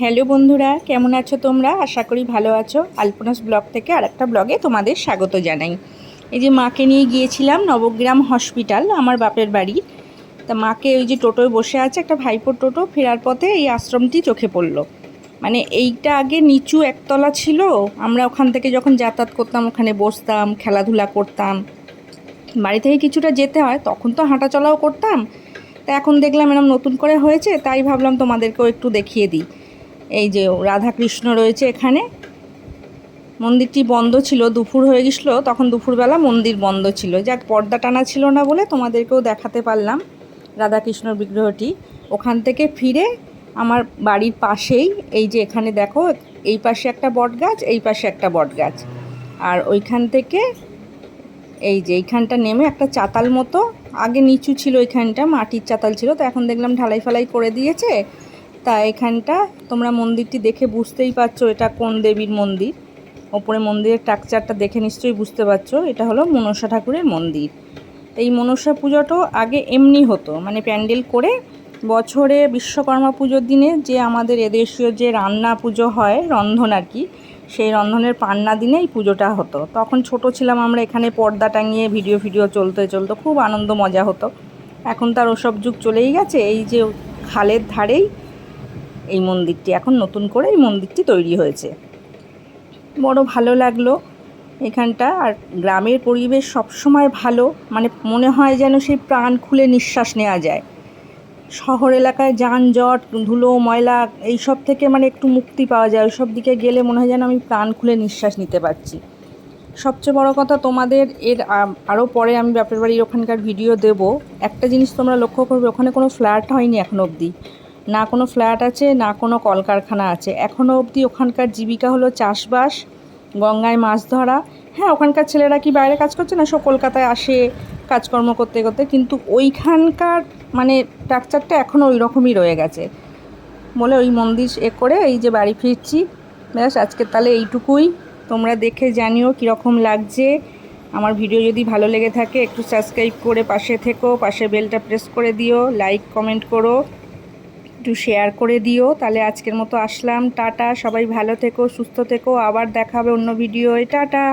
Hello বন্ধুরা, কেমন আছো তোমরা? আশা করি ভালো আছো। আলপনাস ব্লগ থেকে আরেকটা ব্লগে তোমাদের স্বাগত জানাই। এই যে মাকে নিয়ে গিয়েছিলাম নবগ্রাম হসপিটাল, আমার বাপের বাড়ি। তা মাকে ওই যে টোটোয় বসে আছে একটা ভাইপোর টোটো, ফেরার পথে এই আশ্রমটি চোখে পড়ল। মানে এইটা আগে নিচু একতলা ছিল, আমরা ওখান থেকে যখন যাতায়াত করতাম, ওখানে বসতাম, খেলাধুলা করতাম। বাড়ি থেকে কিছুটা যেতে হয়, তখন তো হাঁটা চলাও করতাম। তা এখন দেখলাম এরকম নতুন করে হয়েছে, তাই ভাবলাম তোমাদেরকেও একটু দেখিয়ে দিই। এই যে রাধাকৃষ্ণ রয়েছে এখানে। মন্দিরটি বন্ধ ছিল, দুপুর হয়ে গেছিল, তখন দুপুরবেলা মন্দির বন্ধ ছিল। যাক, পর্দা টানা ছিল না বলে তোমাদেরকেও দেখাতে পারলাম রাধাকৃষ্ণর বিগ্রহটি। ওখান থেকে ফিরে আমার বাড়ির পাশেই, এই যে এখানে দেখো, এই পাশে একটা বট গাছ এই পাশে একটা বট গাছ আর ওইখান থেকে এই যে এইখানটা নেমে একটা চাতাল মতো, আগে নিচু ছিল এইখানটা মাটির চাতাল ছিল, তো এখন দেখলাম ঢালাই ফালাই করে দিয়েছে। তা এখানটা তোমরা মন্দিরটি দেখে বুঝতেই পারছ এটা কোন দেবীর মন্দির। ওপরে মন্দিরের স্ট্রাকচারটা দেখে নিশ্চয়ই বুঝতে পারছ, এটা হলো মনসা ঠাকুরের মন্দির। এই মনসা পুজোটাও আগে এমনি হতো মানে প্যান্ডেল করে বছরে বিশ্বকর্মা পুজোর দিনে যে আমাদের এদেশীয় যে রান্না পুজো হয়, রন্ধন আর কি, সেই রন্ধনের পান্না দিনে এই পুজোটা হতো। তখন ছোট ছিলাম আমরা, এখানে পর্দা টাঙিয়ে ভিডিও ভিডিও চলতে চলতো, খুব আনন্দ মজা হতো। এখন তার ওসব যুগ চলেই গেছে, এই যে খালের ধারেই এই মন্দিরটি। এখন নতুন করে এই মন্দিরটি তৈরি হয়েছে। বড় ভালো লাগল এখানটা। আর গ্রামের পরিবেশ সবসময় ভালো। মানে মনে হয় যেন সেই প্রাণ খুলে নিঃশ্বাস নেওয়া যায়। শহর এলাকায় যানজট, ধুলো, ময়লা এইসব থেকে মানে একটু মুক্তি পাওয়া যায়। ওইসব দিকে গেলে মনে হয় যেন আমি প্রাণ খুলে নিঃশ্বাস নিতে পারছি। সবচেয়ে বড় কথা তোমাদের এর আরও পরে আমি বাপের বাড়ির ওখানকার ভিডিও দেব। একটা জিনিস তোমরা লক্ষ্য করবে, ওখানে কোনো ফ্ল্যাট হয়নি এখনও অবধি। না কোনো ফ্ল্যাট আছে, না কোনো কলকারখানা আছে। এখনও অবধি ওখানকার জীবিকা হলো চাষবাস, গঙ্গায় মাছ ধরা। হ্যাঁ ওখানকার ছেলেরা কি বাইরে কাজ করছে না সব কলকাতায় আসে কাজকর্ম করতে করতে? কিন্তু ওইখানকার মানে স্ট্রাকচারটা এখনও ওই রকমই রয়ে গেছে। বলে ওই মন্দির এ করে এই যে বাড়ি ফিরছি। ব্যাস আজকে তাহলে এইটুকুই। তোমরা দেখে জানিও কীরকম লাগছে। আমার ভিডিও যদি ভালো লেগে থাকে, একটু সাবস্ক্রাইব করে পাশে থেকো, পাশে বেলটা প্রেস করে দিও। লাইক কমেন্ট করো। একটু শেয়ার করে দিও। তাহলে আজকের মতো আসলাম। টাটা, সবাই ভালো থেকো, সুস্থ থেকো। আবার দেখাবে অন্য ভিডিওয় টাটা!